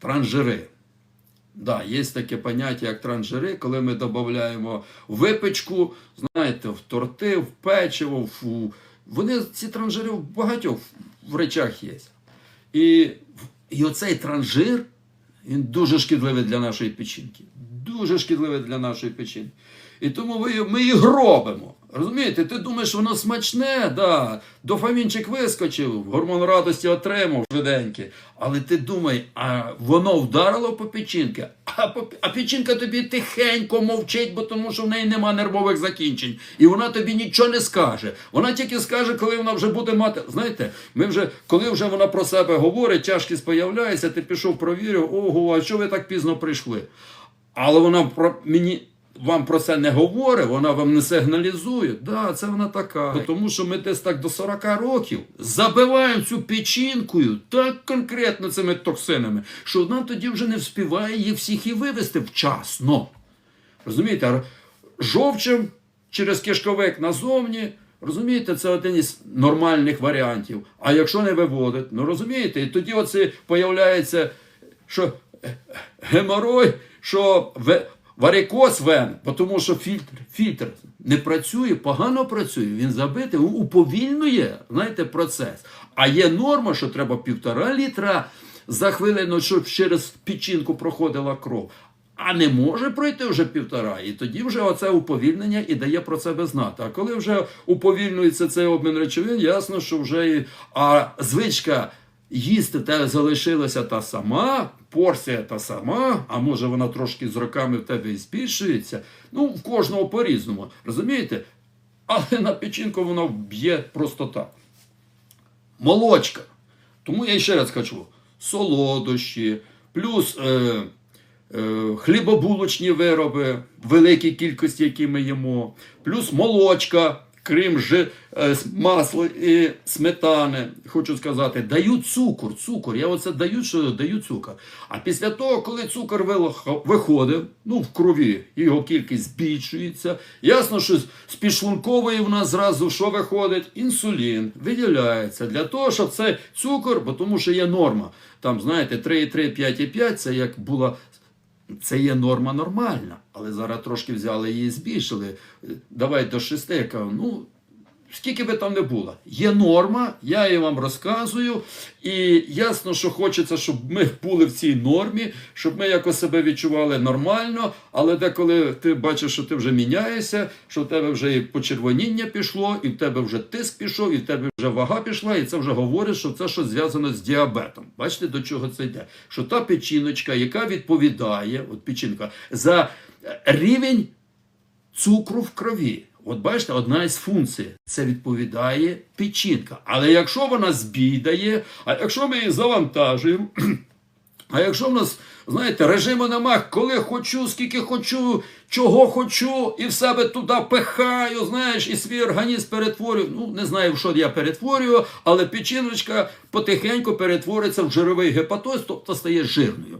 транжири. Да, є таке поняття, як транжири, коли ми додаємо випечку, знаєте, в торти, в печиво, в... вони ці транжири в багатьох в речах є. І, і оцей транжир, він дуже шкідливий для нашої печінки. Дуже шкідливий для нашої печінки. І тому ми, ми її гробимо. Розумієте, ти думаєш, воно смачне, да, дофамінчик вискочив, гормон радості отримав швиденький. Але ти думай, а воно вдарило по печінки, а, по- а печінка тобі тихенько мовчить, бо тому що в неї нема нервових закінчень. І вона тобі нічого не скаже. Вона тільки скаже, коли вона вже буде мати. Знаєте, ми вже, коли вже вона про себе говорить, тяжкість появляється, ти пішов, провірив, ого, а що ви так пізно прийшли? Але вона про мені. Вам про це не говорить, вона вам не сигналізує. Да, це вона така. Тому що ми десь так до 40 років забиваємо цю печінкою так конкретно цими токсинами, що нам тоді вже не вспіває їх всіх і вивести вчасно. Розумієте, а жовчем через кишковик назовні. Розумієте, це один із нормальних варіантів. А якщо не виводить, ну розумієте, і тоді оце появляється, що е, геморой, що варикоз вен, тому що фільтр, фільтр не працює, погано працює, він забитий, уповільнює знаєте, процес. А є норма, що треба півтора літра за хвилину, щоб через печінку проходила кров. А не може пройти вже півтора, і тоді вже оце уповільнення і дає про себе знати. А коли вже уповільнюється цей обмін речовин, ясно, що вже і а звичка їсти тебе залишилася та сама, порція та сама, а може вона трошки з роками в тебе і збільшується. Ну, в кожного по-різному. Розумієте? Але на печінку воно б'є просто так молочка. Тому я ще раз кажу: солодощі, плюс е, е, хлібобулочні вироби, великій кількості, які ми їмо, плюс молочка, крім жи, е, масла і сметани, хочу сказати, дають цукор. Цукор. Я оце даю, що даю цукор. А після того, коли цукор виходив, ну в крові його кількість збільшується. Ясно, що з підшлункової в нас зразу що виходить? Інсулін виділяється для того, щоб цей цукор, бо тому що є норма. Там, знаєте, 3,3, 5,5 це як була це є норма нормальна, але зараз трошки взяли її збільшили. Давай до шести, я кажу, ну. Скільки би там не було, є норма, я її вам розказую, і ясно, що хочеться, щоб ми були в цій нормі, щоб ми якось себе відчували нормально. Але деколи ти бачиш, що ти вже міняєшся, що в тебе вже і почервоніння пішло, і в тебе вже тиск пішов, і в тебе вже вага пішла, і це вже говорить, що це щось зв'язано з діабетом. Бачите, до чого це йде? Що та печіночка, яка відповідає, от печінка, за рівень цукру в крові. От бачите, одна із функцій це відповідає печінка. Але якщо вона збідає, а якщо ми її завантажуємо, а якщо в нас, знаєте, режиму нема, коли хочу, скільки хочу, чого хочу, і в себе туди пихаю, знаєш, і свій організм перетворюю. Ну, не знаю, що я перетворюю, але печіночка потихеньку перетвориться в жировий гепатоз, тобто стає жирною.